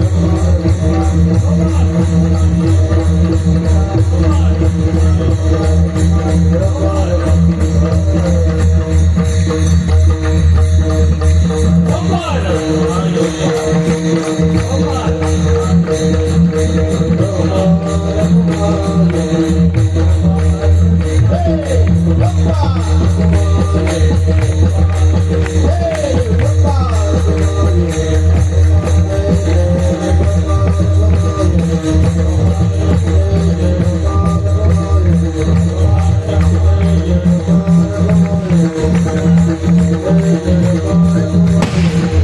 Come on! Thank you.